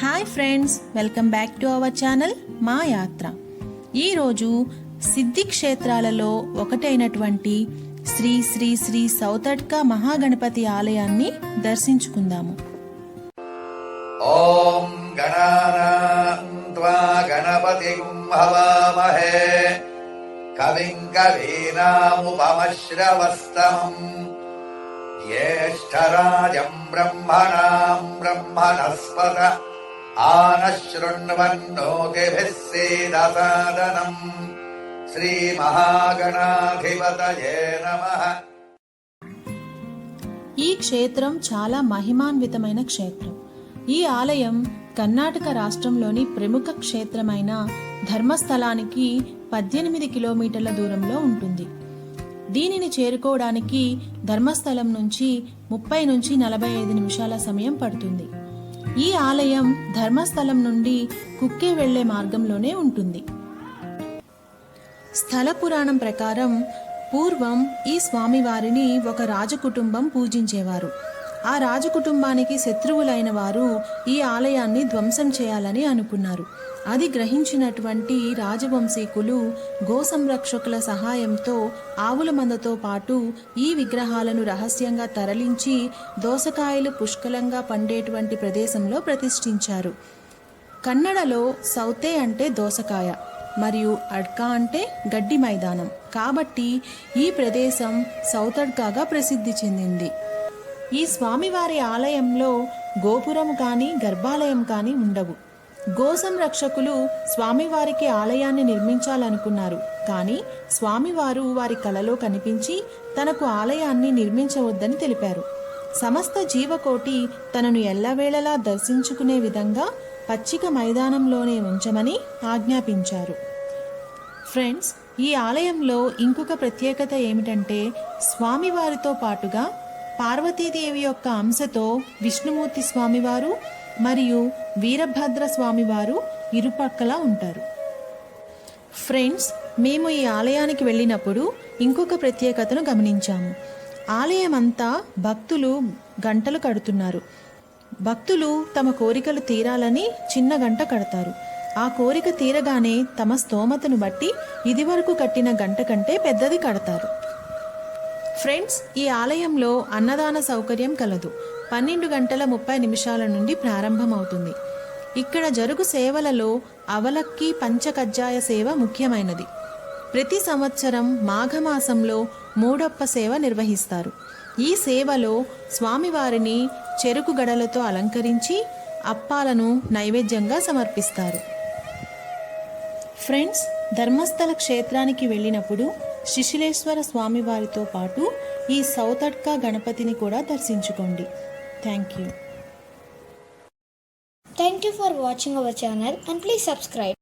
hi friends welcome back to our channel మా యాత్ర ఈరోజు సిద్ధి క్షేత్రాలలో ఒకటైనటువంటి శ్రీ శ్రీ శ్రీ సౌతడ్కా మహాగణపతి ఆలయాన్ని దర్శించుకుందాము ॐ गणानाम् त्वा गणपतिम् हवामहे कविम् कवीनामुपमश्रवस्तमम् ज्येष्ठराजम् ब्रह्मणाम् ब्रह्मणस्पत आनः शृण्वन्नोतिभिः सीदसादनम् श्रीमहागणाधिपतये नमः ఈ క్షేత్రం చాలా మహిమాన్వితమైన క్షేత్రం ఈ ఆలయం కర్ణాటక రాష్ట్రంలోని ప్రముఖ క్షేత్రమైన ధర్మస్థలానికి పద్దెనిమిది కిలోమీటర్ల దూరంలో ఉంటుంది దీనిని చేరుకోవడానికి ధర్మస్థలం నుంచి ముప్పై నుంచి నలభై ఐదు నిమిషాల సమయం పడుతుంది ఈ ఆలయం ధర్మస్థలం నుండి కుక్కే వెళ్ళే మార్గంలోనే ఉంటుంది. స్థల పురాణం ప్రకారం పూర్వం ఈ స్వామివారిని ఒక రాజకుటుంబం పూజించేవారు. ఆ రాజకుటుంబానికి శత్రువులైన వారు ఈ ఆలయాన్ని ధ్వంసం చేయాలని అనుకున్నారు. అది గ్రహించినటువంటి రాజవంశీకులు గోసంరక్షకుల సహాయంతో ఆవుల మందతో పాటు ఈ విగ్రహాలను రహస్యంగా తరలించి దోసకాయలు పుష్కలంగా పండేటువంటి ప్రదేశంలో ప్రతిష్ఠించారు. కన్నడలో సౌతే అంటే దోసకాయ మరియు అడ్కా అంటే గడ్డి మైదానం. కాబట్టి ఈ ప్రదేశం సౌతడ్కాగా ప్రసిద్ధి చెందింది. ఈ స్వామివారి ఆలయంలో గోపురం కానీ గర్భాలయం కానీ ఉండవు. గోసంరక్షకులు స్వామివారికి ఆలయాన్ని నిర్మించాలనుకున్నారు. కానీ స్వామివారు వారి కలలో కనిపించి తనకు ఆలయాన్ని నిర్మించవద్దని తెలిపారు. సమస్త జీవకోటి తనను ఎల్లవేళలా దర్శించుకునే విధంగా పచ్చిక మైదానంలోనే ఉంచమని ఆజ్ఞాపించారు. ఫ్రెండ్స్ ఈ ఆలయంలో ఇంకొక ప్రత్యేకత ఏమిటంటే స్వామివారితో పాటుగా పార్వతీదేవి యొక్క అంశతో విష్ణుమూర్తి స్వామివారు మరియు వీరభద్ర స్వామివారు ఇరుపక్కల ఉంటారు. ఫ్రెండ్స్ మేము ఈ ఆలయానికి వెళ్ళినప్పుడు ఇంకొక ప్రత్యేకతను గమనించాము. ఆలయం అంతా భక్తులు గంటలు కడుతున్నారు. భక్తులు తమ కోరికలు తీరాలని చిన్న గంట కడతారు. ఆ కోరిక తీరగానే తమ స్తోమతను బట్టి ఇదివరకు కట్టిన గంట కంటే పెద్దది కడతారు. ఫ్రెండ్స్ ఈ ఆలయంలో అన్నదాన సౌకర్యం కలదు. పన్నెండు గంటల ముప్పై నిమిషాల నుండి ప్రారంభమవుతుంది. ఇక్కడ జరుగు సేవలలో అవలక్కి పంచకజ్జాయ సేవ ముఖ్యమైనది. ప్రతి సంవత్సరం మాఘమాసంలో మూడొప్ప సేవ నిర్వహిస్తారు. ఈ సేవలో స్వామివారిని చెరుకు గడలతో అలంకరించి అప్పాలను నైవేద్యంగా సమర్పిస్తారు. ఫ్రెండ్స్ ధర్మస్థల క్షేత్రానికి వెళ్ళినప్పుడు శిశిలేశ్వర స్వామి వారితో పాటు ఈ సౌతడ్కా గణపతిని కూడా దర్శించుకోండి. Thank you thank you for watching our channel and please subscribe